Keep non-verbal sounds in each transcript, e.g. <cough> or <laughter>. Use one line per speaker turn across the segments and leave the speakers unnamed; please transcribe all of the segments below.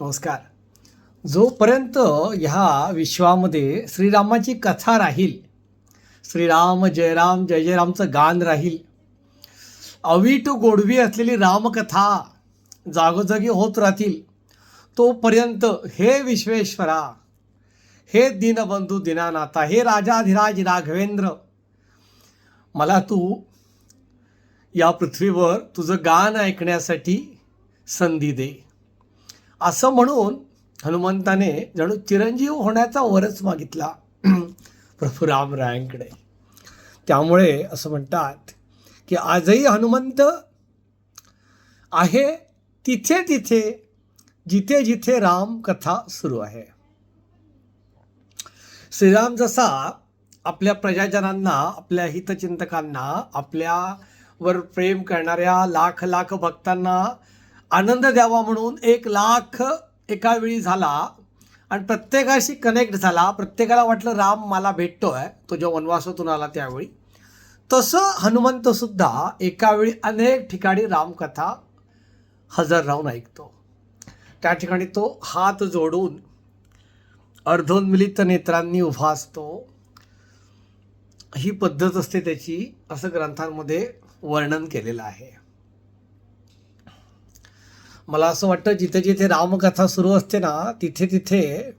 नमस्कार. जोपर्यंत ह्या विश्वामध्ये श्रीरामाची कथा राहील श्रीराम जयराम जय जयरामचं गान राहील अवीट गोडवी असलेली रामकथा जागोजागी होत राहतील तोपर्यंत हे विश्वेश्वरा हे दीनबंधू दिनानाथा हे राजाधिराज राघवेंद्र मला तू या पृथ्वीवर तुझं गाण ऐकण्यासाठी संधी दे. असं म्हणून हनुमंताने जणू चिरंजीव होण्याचा वरच मागितला. <clears throat> प्रभू रामरायांकडे त्यामुळे असं म्हणतात की आजही हनुमंत आहे तिथे तिथे जिथे जिथे राम कथा सुरू आहे. श्रीराम जसा आपल्या प्रजाजनांना आपल्या हितचिंतकांना आपल्यावर प्रेम करणाऱ्या लाख लाख भक्तांना आनंद द्यावा म्हणून एक लाख एका वेळी झाला आणि प्रत्येकाशी कनेक्ट झाला. प्रत्येकाला वाटलं राम मला भेटतो आहे तो जो वनवासातून आला त्यावेळी. तसं हनुमंतसुद्धा एकावेळी अनेक ठिकाणी रामकथा हजर राहून ऐकतो. त्या ठिकाणी तो हात जोडून अर्धोन्मिलित नेत्रांनी उभा असतो. ही पद्धत असते त्याची असं ग्रंथांमध्ये वर्णन केलेलं आहे. मला असं वाटतं जिथे जिथे रामकथा सुरू असते ना तिथे तिथे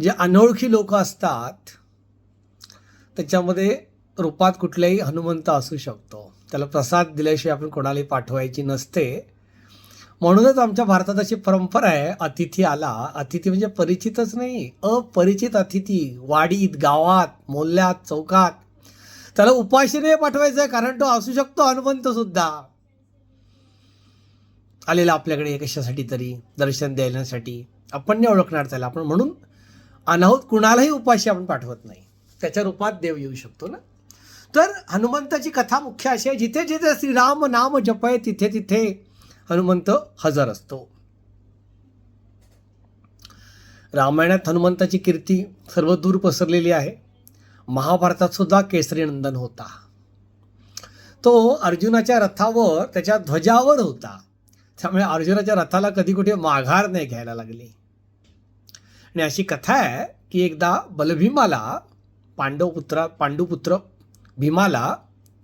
जे अनोळखी लोक असतात त्याच्यामध्ये रूपात कुठलाही हनुमंत असू शकतो. त्याला प्रसाद दिल्याशिवाय आपण कोणालाही पाठवायची नसते. म्हणूनच आमच्या भारतात अशी परंपरा आहे अतिथी आला. अतिथी म्हणजे परिचितच नाही अपरिचित अतिथी. वाडीत गावात मोल्ल्यात चौकात. त्याला उपाशीने पाठवायचं आहे कारण तो असू शकतो हनुमंतसुद्धा आलेला आपल्याकडे कशासाठी तरी दर्शन देण्यासाठी. आपण नाही ओळखणार त्याला. आपण म्हणून अनाहूत कुणालाही उपाशी आपण पाठवत नाही. त्याच्या रूपात देव येऊ शकतो ना? तर हनुमंताची कथा मुख्य अशी आहे जिथे जिथे श्रीराम नाम जपय तिथे तिथे हनुमंत हजर असतो. रामायणात हनुमंताची कीर्ती सर्वदूर पसरलेली आहे. महाभारतात सुद्धा केसरीनंदन होता. तो अर्जुनाच्या रथावर त्याच्या ध्वजावर होता. त्यामुळे अर्जुनाच्या रथाला कधी कुठे माघार नाही घ्यायला लागली. आणि अशी कथा आहे की एकदा बलभीमाला पांडवपुत्रा पांडुपुत्र भीमाला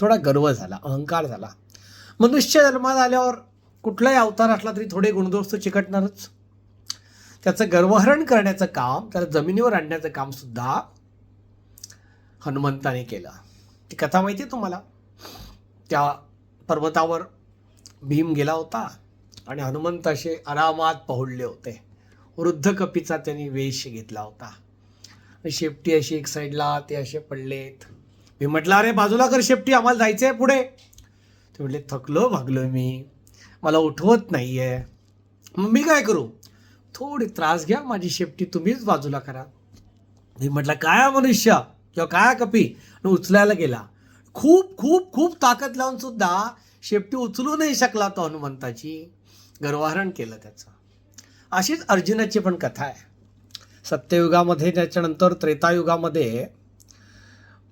थोडा गर्व झाला अहंकार झाला. मनुष्य जन्मात आल्यावर कुठलाही अवतार असला तरी थोडे गुणदोष तो चिकटणारच. त्याचं गर्वहरण करण्याचं काम त्याला जमिनीवर आणण्याचं कामसुद्धा हनुमंताने केलं. ती कथा माहिती आहे तुम्हाला? त्या पर्वतावर भीम गेला होता. आणि हनुमंत असे आरामात पहुडले होते. वृद्ध कपीचा त्यांनी वेश घेतला होता. शेपटी अशी एक साईडला ते असे पडलेत. मी म्हटलं अरे बाजूला कर शेपटी आम्हाला जायचं आहे पुढे. ते म्हटले थकलो भागलो मी. मला उठवत नाही आहे मग मी काय करू? थोडी त्रास घ्या माझी शेपटी तुम्हीच बाजूला करा. मी म्हटलं काय मनुष्य? किंवा काय कपी? आणि उचलायला गेला. खूप खूप खूप ताकद लावून सुद्धा शेपटी उचलू नाही शकला तो हनुमंताची. गर्वहरण केलं त्याचं. अशीच अर्जुनाची पण कथा आहे. सत्ययुगामध्ये त्याच्यानंतर त्रेतायुगामध्ये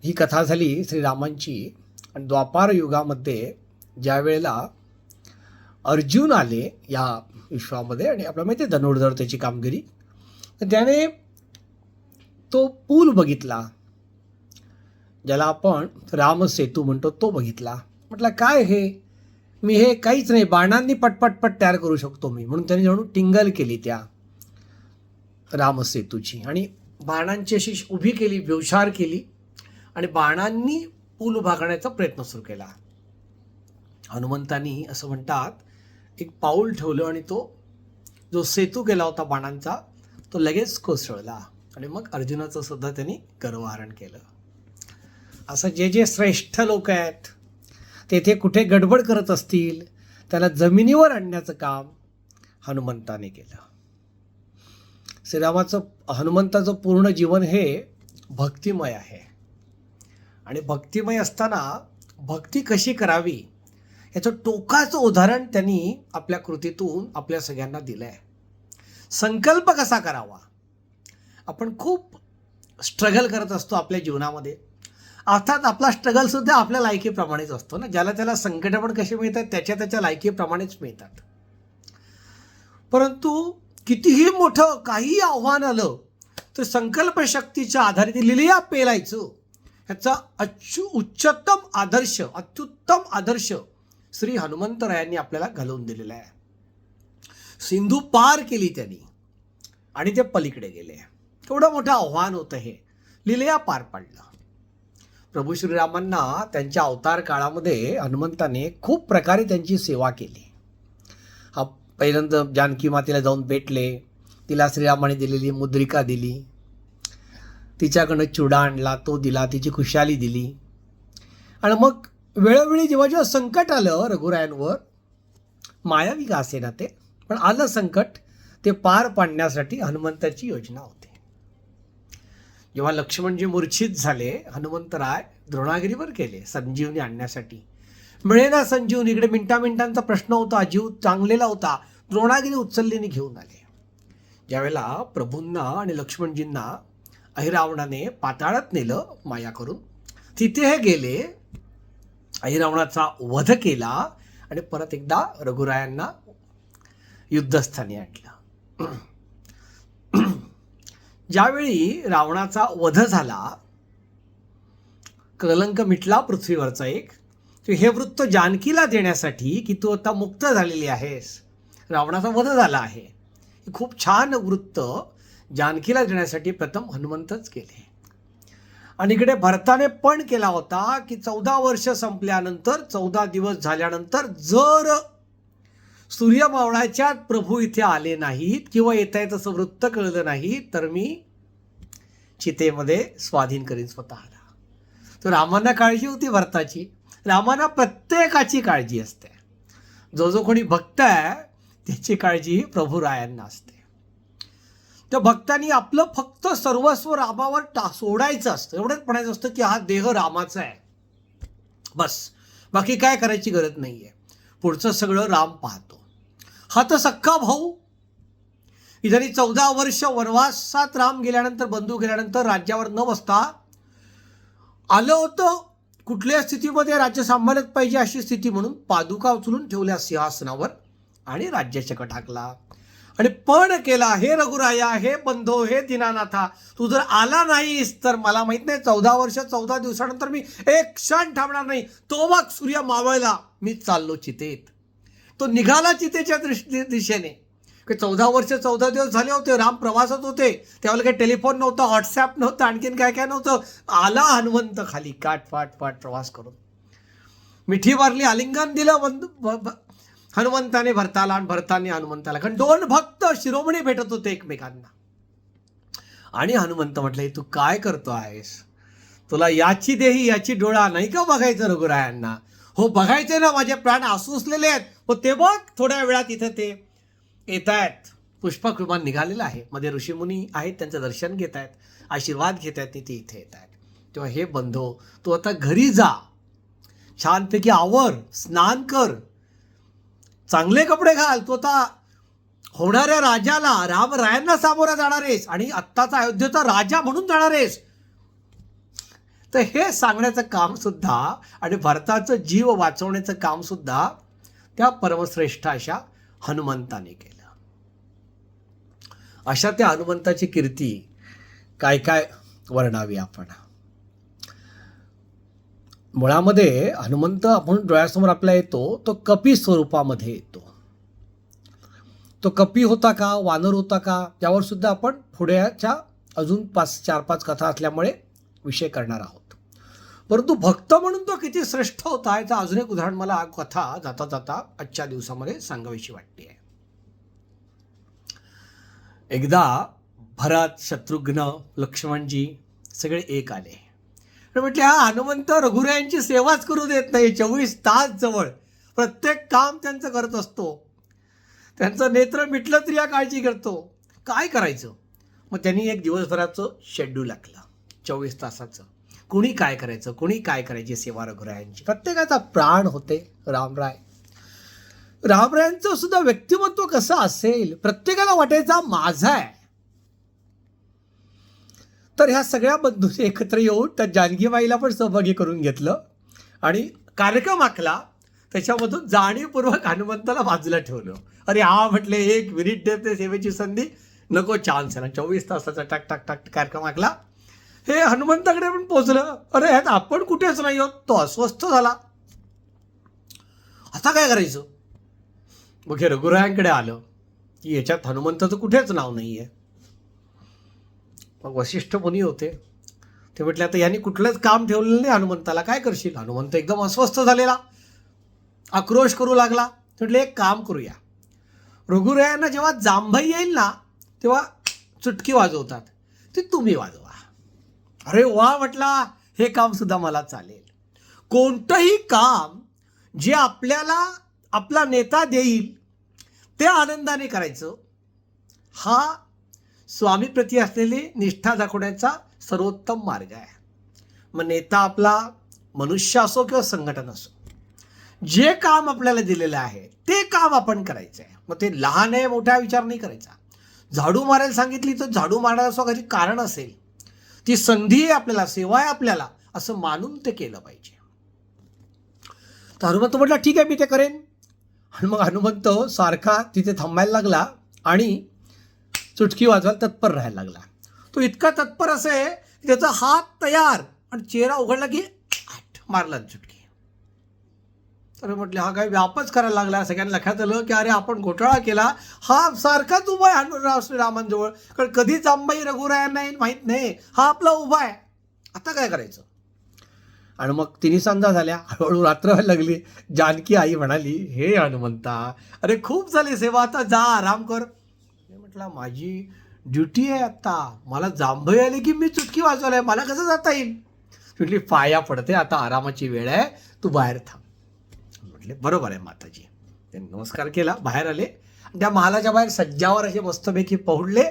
ही कथा झाली श्रीरामांची. आणि द्वापार युगामध्ये ज्या वेळेला अर्जुन आले या विश्वामध्ये आणि आपल्याला माहिती आहे धनुर्धर त्याची कामगिरी. तर त्याने तो पूल बघितला ज्याला आपण रामसेतू म्हणतो तो बघितला. म्हटलं काय हे? मी हे काहीच नाही बाणांनी पटपटपट तयार करू शकतो मी. म्हणून त्यांनी जणू टिंगल केली त्या रामसेतूची. आणि बाणांची अशी उभी केली व्यवसार केली आणि बाणांनी पूल उभा करण्याचा प्रयत्न सुरू केला. हनुमंतांनी असं म्हणतात एक पाऊल ठेवलं आणि तो जो सेतू गेला होता बाणांचा तो लगेच कोसळला. आणि मग अर्जुनाचं सुद्धा त्यांनी गर्वहरण केलं. असं जे जे श्रेष्ठ लोक आहेत तेथे कुठे गडबड करत असतील त्याला जमिनीवर आणण्याचं काम हनुमंताने केलं. श्रीरामाचं हनुमंताचं पूर्ण जीवन हे भक्तिमय आहे. आणि भक्तिमय असताना भक्ती कशी करावी याचं टोकाचं उदाहरण त्यांनी आपल्या कृतीतून आपल्या सगळ्यांना दिलं आहे संकल्प कसा करावा? आपण खूप स्ट्रगल करत असतो आपल्या जीवनामध्ये. अर्थात आपला स्ट्रगलसुद्धा आपल्या लायकीप्रमाणेच असतो ना. ज्याला त्याला संकट पण कसे मिळतात त्याच्या त्याच्या लायकीप्रमाणेच मिळतात. परंतु कितीही मोठं काहीही आव्हान आलं तर संकल्पशक्तीच्या आधारे ते या पेलायचं ह्याचा अच्यु उच्चतम आदर्श अत्युत्तम आदर्श श्री हनुमंतरायांनी आपल्याला घालवून दिलेला आहे. सिंधू पार केली त्यांनी आणि ते पलीकडे गेले. केवढं मोठं आव्हान होतं हे. लिलया पार पाडलं. प्रभू श्रीरामांना त्यांच्या अवतार काळामध्ये हनुमंताने खूप प्रकारे त्यांची सेवा केली. हा पहिल्यांदा जानकी मातेला जाऊन भेटले. तिला श्रीरामाने दिलेली मुद्रिका दिली. तिच्याकडनं चुडा आणला तो दिला तिची खुशाली दिली. आणि मग वेळोवेळी जेव्हा जेव्हा संकट आलं रघुरायांवर मायावी का असे ना ते? पण आलं संकट ते पार पाडण्यासाठी हनुमंताची योजना होती. जेव्हा लक्ष्मणजी मूर्छित झाले हनुमंतराय द्रोणागिरीवर गेले संजीवनी आणण्यासाठी. मिळेना संजीवनी इकडे मिनटा मिनटांचा प्रश्न होता जीव चांगलेला होता द्रोणागिरी उचललीने घेऊन आले. ज्यावेळेला प्रभूंना आणि लक्ष्मणजींना अहिरावणाने पाताळात नेलं माया करून तिथे हे गेले अहिरावणाचा वध केला आणि परत एकदा रघुरायांना युद्धस्थानी आणलं. ज्यावेळी रावणाचा वध झाला कलंक मिटला पृथ्वीवरचा एक हे वृत्त जानकीला देण्यासाठी की तू आता मुक्त झालेली आहेस. रावणाचा वध झाला आहे. खूप छान वृत्त जानकीला देण्यासाठी प्रथम हनुमंतच केले. आणि इकडे भरताने पण केला होता की चौदा वर्ष संपल्यानंतर चौदा दिवस झाल्यानंतर जर सूर्य मावळाच्या प्रभू इथे आले नाहीत किंवा येत आहे तसं वृत्त कळलं नाही तर मी चितेमध्ये स्वाधीन करीन स्वतःला. तर रामांना काळजी होती भरताची. रामांना प्रत्येकाची काळजी असते. जो जो कोणी भक्त आहे त्याची काळजी प्रभू रायांना असते. त्या भक्तांनी आपलं फक्त सर्वस्व रामावर टा सोडायचं असतं. एवढंच म्हणायचं असतं की हा देह रामाचा आहे. बस. बाकी काय करायची गरज नाही आहे पुढचं सगळं राम पाहतो. हा तर सख्खा भाऊ. इथं चौदा वर्ष वनवासात राम गेल्यानंतर बंधू गेल्यानंतर राज्यावर न बसता आलं होतं. कुठल्या स्थितीमध्ये राज्य सांभाळत पाहिजे अशी स्थिती म्हणून पादुका उचलून ठेवल्या सिंहासनावर आणि राज्याचक टाकला आणि पण केला हे रघुराया हे बंधो हे दिनानाथा तू जर आला नाहीस तर मला माहीत नाही चौदा वर्ष चौदा दिवसानंतर मी एक क्षण थांबणार नाही. तो मग सूर्य मावळला मी चाललो चितेत. तो निघाला चितेच्या दृष्टी दिशेने. की चौदा वर्ष चौदा दिवस झाले होते राम प्रवासात होते. त्यावेळेला काही टेलिफोन नव्हतं व्हॉट्सॲप नव्हतं आणखीन काय काय नव्हतं. आला हनुमंत खाली काट फाट फाट प्रवास करून. मिठी मारली आलिंगन दिलं हनुमंताने भरताला आणि भरताने हनुमंताला. कारण दोन भक्त शिरोमणी भेटत होते एकमेकांना. आणि हनुमंत म्हटलं तू काय करतो आहेस तुला याची देही याची डोळा नाही का बघायचं रघुरायांना? हो बघायचे ना माझे प्राण आसूसलेले आहेत. मग ते बघ थोड्या वेळात इथं ते येत आहेत पुष्पक विमान निघालेलं आहे. मध्ये ऋषीमुनी आहेत त्यांचं दर्शन घेत आहेत आशीर्वाद घेत आहेत ते इथे येत आहेत तेव्हा हे बंधो तू आता घरी जा. छानपैकी आवर स्नान कर. चांगले कपडे घाल. तू आता होणाऱ्या राजाला रामरायांना सामोरा जाणार आहेस आणि आत्ताचा अयोध्येचा राजा म्हणून जाणार आहेस. तर हे सांगण्याचं काम सुद्धा आणि भारताचं जीव वाचवण्याचं काम सुद्धा त्या परमश्रेष्ठ अशा हनुमंताने केलं अशा त्या हनुमंताची कीर्ती काय काय वर्णावी आपण? मुळामध्ये हनुमंत आपण डोळ्यासमोर आपला येतो तो कपी स्वरूपामध्ये येतो. तो कपी होता का वानर होता का त्यावर सुद्धा आपण पुढेच्या अजून पाच चार पाच कथा असल्यामुळे विषय करणार आहोत. परंतु भक्त म्हणून तो किती श्रेष्ठ होता याचं अजून एक उदाहरण मला कथा जाता जाता आजच्या दिवसामध्ये सांगावीशी वाटते. आहे एकदा भरत शत्रुघ्न लक्ष्मणजी सगळे एक आले. तर म्हटले हा हनुमंत रघुरायांची सेवाच करू देत नाही चोवीस तास जवळ. प्रत्येक काम त्यांचं करत असतो. त्यांचं नेत्र मिटलं तरी या काळजी करतो. काय करायचं? मग त्यांनी एक दिवसभराचं शेड्यूल आखलं चोवीस तासाचं. कुणी काय करायचं कुणी काय करायची सेवा रघुरायांची प्रत्येकाचा प्राण होते रामराय रामरायांचं सुद्धा व्यक्तिमत्व कसं असेल प्रत्येकाला वाटायचा माझा आहे. तर ह्या सगळ्या बंधूंनी एकत्र येऊन त्या जानकीबाईला पण सहभागी करून घेतलं आणि कार्यक्रम आखला. त्याच्यामधून जाणीवपूर्वक हनुमंताला बाजूला ठेवलं. अरे हा म्हटले एक मिनिट देते सेवेची संधी. नको चान्स आहे ना. चोवीस तासाचा टाक टाक टाक कार्यक्रम आखला. हे हनुमंताकडे पण पोचलं अरे ह्यात आपण कुठेच नाही आहोत. तो अस्वस्थ झाला. आता काय करायचं? मग हे रघुरायांकडे आलं. की याच्यात हनुमंताचं कुठेच नाव नाही आहे मग वशिष्ठ मुनी होते. ते म्हटले आता यांनी कुठलंच काम ठेवलेलं नाही हनुमंताला. काय करशील? हनुमंत एकदम अस्वस्थ झालेला. आक्रोश करू लागला. म्हटले एक काम करूया. रघुरायांना जेव्हा जांभई येईल ना तेव्हा चुटकी वाजवतात. ती तुम्ही वाजवा. अरे वा म्हटला हे काम सुद्धा मला चालेल. कोणतंही काम जे आपल्याला आपला नेता देईल ते आनंदाने करायचं हा स्वामीप्रती असलेली निष्ठा दाखवण्याचा सर्वोत्तम मार्ग आहे. मग नेता आपला मनुष्य असो किंवा संघटन असो जे काम आपल्याला दिलेलं आहे ते काम आपण करायचं आहे. मग ते लहान आहे मोठा विचार नाही करायचा. झाडू मारायला सांगितली तर झाडू मारायला असं काही कारण असेल. ती संधी आहे आपल्याला सेवा आहे आपल्याला असं मानून ते केलं पाहिजे. तर हनुमंत म्हटलं ठीक आहे मी ते करेन. आणि मग हनुमंत सारखा तिथे थांबायला लागला आणि चुटकी वाजवायला तत्पर राहायला लागला. तो इतका तत्पर असे की त्याचा हात तयार आणि चेहरा उघडला की आठ, मारला चुटकी. तर म्हटले हा काय व्यापच करायला लागला सगळ्यांना लक्षात आलं की अरे आपण घोटाळा केला हा सारखाच उभा आहे हनुराव श्रीरामांजवळ. कारण कधीच अंबाई रघुरायांना माहीत नाही. हा आपला उभा आहे. आता काय करायचं? आणि मग तिन्ही संध्या झाल्या. हळूहळू रात्र व्हायला लागली. जानकी आई म्हणाली हे हनुमंता अरे खूप झाली सेवा आता जा आराम कर. म्हटलं माझी ड्युटी आहे आत्ता मला जांभई आली की मी चुटकी वाजवलाय. मला कसं जाता येईल? म्हटली पाया पडते. आता आरामाची वेळ आहे. तू बाहेर थांब. म्हटले बरोबर आहे माताजी. त्यांनी नमस्कार केला बाहेर आले. आणि त्या महालाच्या बाहेर सज्जावर असे मस्तपैकी पोहडले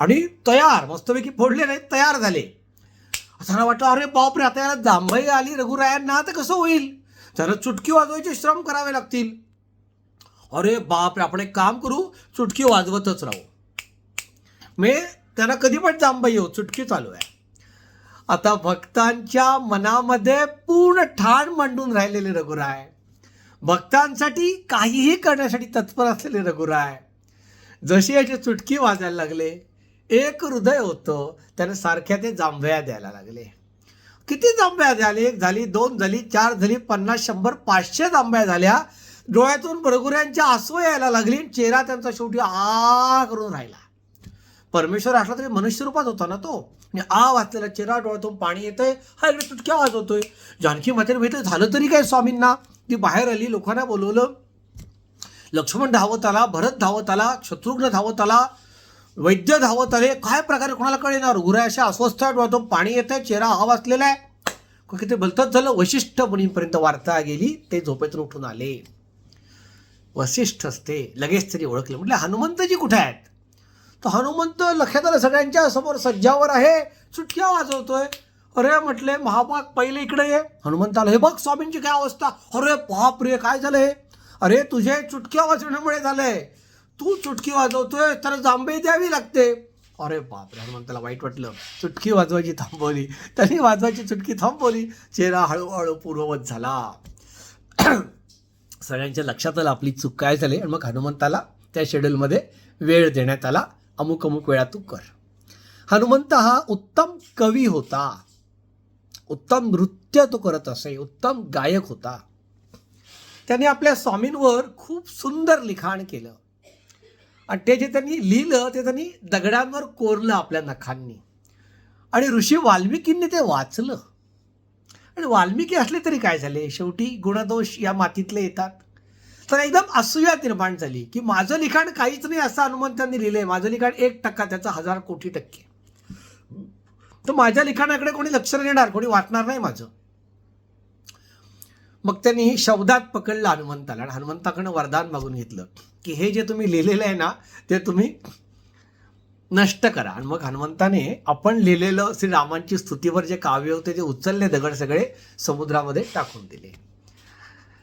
आणि तयार मस्तपैकी फोडले नाही तयार झाले. असं वाटलं अरे बापरे आता याला जांभई आली रघुरायांना तर कसं होईल? त्याला चुटकी वाजवायचे श्रम करावे लागतील. अरे बापरे आपण एक काम करू चुटकी वाजवतच राहू. मी त्यांना कधी पण जांभई येऊ चुटकी चालू आहे. आता भक्तांच्या मनामध्ये पूर्ण ठाण मांडून राहिलेले रघुराय. भक्तांसाठी काहीही करण्यासाठी तत्पर असलेले रघुराय जशी याची चुटकी वाजायला लागले एक हृदय होतं त्याने सारख्या ते जांभया द्यायला लागले. किती जांभया झाले? एक झाली दोन झाली चार झाली पन्नास शंभर पाचशे जांभया झाल्या. डोळ्यातून बरगुऱ्यांच्या आसू यायला लागली चेहरा त्यांचा शेवटी आ करून राहिला. परमेश्वर असला तरी मनुष्य रूपात होता ना तो. आणि आ वाचलेला चेहरा डोळ्यातून पाणी येतंय हा इकडे चुटक्या वाजवतोय. जानकी मातेने भेटलं झालं तरी काय स्वामींना? ती बाहेर आली लोकांना बोलवलं. लक्ष्मण धावत आला भरत धावत आला शत्रुघ्न धावत आला वैद्य धावत आले. काय प्रकारे कोणाला कळेना? रुग्राय अशा अस्वस्थ वाटतो पाणी येत आहे चेहरा हा वाचलेला आहे. किती भलतंच झालं वशिष्ठ मुनीपर्यंत वार्ता गेली ते झोपेतून उठून आले. वसिष्ठ असते लगेच तरी ओळखले. म्हटलं हनुमंतजी कुठे आहेत? तर हनुमंत लक्षात आलं सगळ्यांच्या समोर सज्जावर आहे. सुटक्या वाजवतोय. अरे म्हटले महाभाग पहिले इकडे ये. हनुमंताला हे बघ स्वामींची काय अवस्था. अरे बाप रे काय झालंय अरे तुझे चुटक्या वाजवण्यामुळे झालंय तू चुटकी वाजवतोय तर जांभई द्यावी लागते. अरे बाप रे हनुमंताला वाईट वाटलं. चुटकी वाजवायची थांबवली. त्यांनी वाजवायची चुटकी थांबवली. चेहरा हळूहळू पूर्ववत झाला. <clears throat> सगळ्यांच्या लक्षात आलं आपली चूक काय झाली आणि मग हनुमंताला त्या शेड्यूलमध्ये वेळ देण्यात आला. अमुक अमुक वेळा तू कर. हनुमंत हा उत्तम कवी होता. उत्तम नृत्य तो करत असे उत्तम गायक होता. त्यांनी आपल्या स्वामींवर खूप सुंदर लिखाण केलं. आणि ते जे त्यांनी लिहिलं ते त्यांनी दगडांवर कोरलं आपल्या नखांनी. आणि ऋषी वाल्मिकींनी ते वाचलं. आणि वाल्मिकी असले तरी काय झाले? शेवटी गुणदोष या मातीतले येतात. तर एकदम असूया निर्माण झाली की माझं लिखाण काहीच नाही असं त्यांनी लिहिलंय. माझं लिखाण एक टक्का त्याचा हजार कोटी टक्के. तर माझ्या लिखाणाकडे कोणी लक्ष देणार कोणी वाचणार नाही माझं. मग त्यांनी शब्दात पकडलं हनुमंताला. आणि हनुमंताकडनं वरदान मागून घेतलं की हे जे तुम्ही लिहिलेलं आहे ना ते तुम्ही नष्ट करा. आणि मग हनुमंताने आपण लिहिलेलं श्रीरामांची स्तुतीवर जे काव्य होते ते उचलले दगड सगळे समुद्रामध्ये टाकून दिले.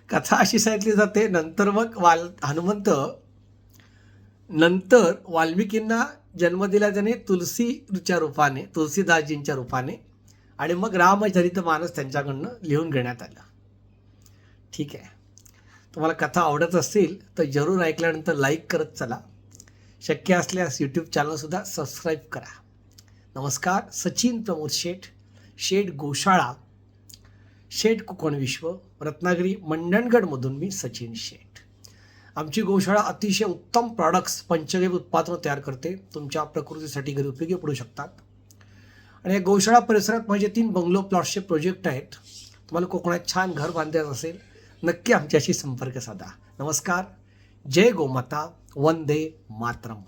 कथा अशी सांगितली जाते नंतर मग वाल हनुमंत नंतर वाल्मिकींना जन्म दिला त्याने तुलसीच्या रूपाने तुलसीदासजींच्या रूपाने आणि मग रामचरित मानस त्यांच्याकडनं लिहून घेण्यात आलं. ठीक आहे. तुम्हाला कथा आवडत असतील तर जरूर ऐकल्यानंतर लाईक करत चला. शक्य असल्यास यूट्यूब चॅनलसुद्धा सबस्क्राईब करा. नमस्कार सचिन प्रमोद शेठ शेठ गोशाळा शेठ कोकण विश्व रत्नागिरी मंडणगडमधून मी सचिन शेठ. आमची गोशाळा अतिशय उत्तम प्रॉडक्ट्स पंचगव्य उत्पादनं तयार करते. तुमच्या प्रकृतीसाठी घरी उपयोगी पडू शकतात. आणि या गोशाळा परिसरात माझे तीन बंगलो प्लॉट्सचे प्रोजेक्ट आहेत. तुम्हाला कोकणात छान घर बांधायचं असेल नक्की आमच्याशी संपर्क साधा. नमस्कार. जय गोमाता. वंदे मातरम.